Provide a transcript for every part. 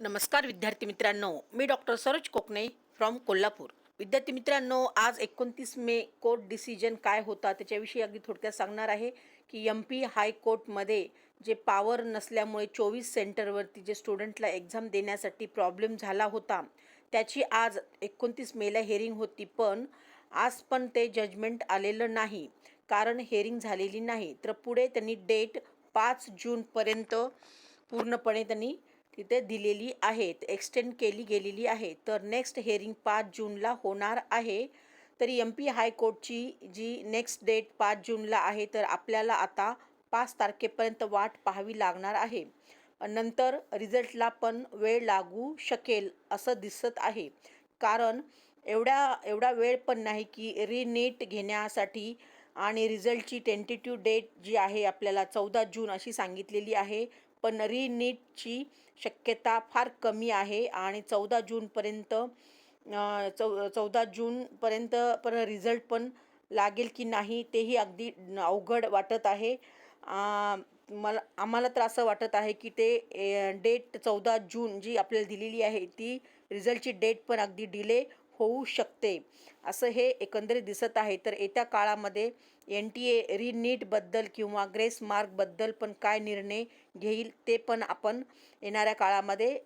नमस्कार विद्यार्थी मित्रांनो मी डॉक्टर सरोज कोकणे फ्रॉम कोल्हापूर. विद्यार्थी मित्रांनो आज एकोणतीस मे कोर्ट डिसिजन काय होता त्याच्याविषयी अगदी थोडक्यात सांगणार आहे की एम पी हायकोर्टमध्ये जे पावर नसल्यामुळे चोवीस सेंटरवरती जे स्टुडंटला एक्झाम देण्यासाठी प्रॉब्लेम झाला होता त्याची आज एकोणतीस मेला हेअरिंग होती. पण आज पण ते जजमेंट आलेलं नाही कारण हेअरिंग झालेली नाही. तर पुढे त्यांनी डेट पाच जूनपर्यंत पूर्णपणे त्यांनी तिथे दिलेली आहेत एक्सटेंड केली गेलेली आहे. तर नेक्स्ट हेअरिंग पाच जूनला होणार आहे. तरी एम पी हायकोर्टची जी नेक्स्ट डेट पाच जूनला आहे तर आपल्याला आता पाच तारखेपर्यंत वाट पाहावी लागणार आहे. नंतर रिझल्टला पण वेळ लागू शकेल असं दिसत आहे. कारण एवढ्या एवढा वेळ पण नाही की रिनीट घेण्यासाठी आणि रिझल्टची टेंटेटिव्ह डेट जी आहे आपल्याला चौदा जून अशी सांगितलेली आहे. पण रिनीटची शक्यता फार कमी आहे आणि चौदा जूनपर्यंत चौ चौदा जूनपर्यंत पण रिझल्ट पण लागेल की नाही तेही अगदी अवघड वाटत आहे. मला आम्हाला तर असं वाटत आहे की ते डेट चौदा जून जी आपल्याला दिलेली आहे ती रिझल्टची डेट पण अगदी डिले होऊ शकते. असं हे एकंदरीत दिसत आहे. तर येत्या काळामध्ये एन टी ए रिनीटबद्दल किंवा ग्रेस मार्कबद्दल पण काय निर्णय घेईल ते पण आपण येणाऱ्या काळामध्ये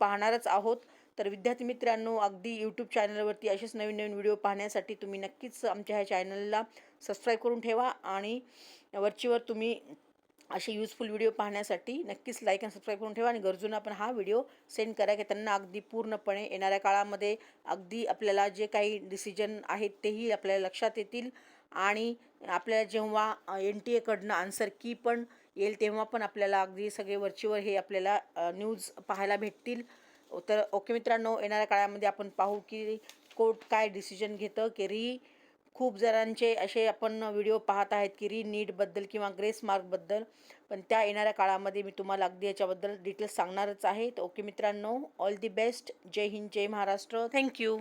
पाहणारच आहोत. तर विद्यार्थी मित्रांनो अगदी यूट्यूब चॅनलवरती असेच नवीन नवीन व्हिडिओ पाहण्यासाठी तुम्ही नक्कीच आमच्या ह्या चॅनलला सबस्क्राईब करून ठेवा आणि वरचीवर तुम्ही असे यूजफुल व्हिडिओ पाहण्यासाठी नक्कीच लाईक आणि सबस्क्राईब करून ठेवा आणि गरजूंना पण हा व्हिडिओ सेंड करा की त्यांना अगदी पूर्णपणे येणाऱ्या काळामध्ये अगदी आपल्याला जे काही डिसिजन आहेत तेही आपल्याला लक्षात येतील. आणि आपल्याला जेव्हा एन टी एकडनं आन्सर की पण येईल तेव्हा पण आपल्याला अगदी सगळे वरचीवर हे आपल्याला न्यूज पाहायला भेटतील. तर ओके मित्रांनो येणाऱ्या काळामध्ये आपण पाहू की कोर्ट काय डिसिजन घेतं की री खूप जणांचे असे आपण व्हिडिओ पाहत आहेत की री नीटबद्दल किंवा ग्रेस मार्कबद्दल पण त्या येणाऱ्या काळामध्ये मी तुम्हाला अगदी याच्याबद्दल डिटेल्स सांगणारच आहे. तर ओके मित्रांनो ऑल दी बेस्ट जय हिंद जय महाराष्ट्र. Thank you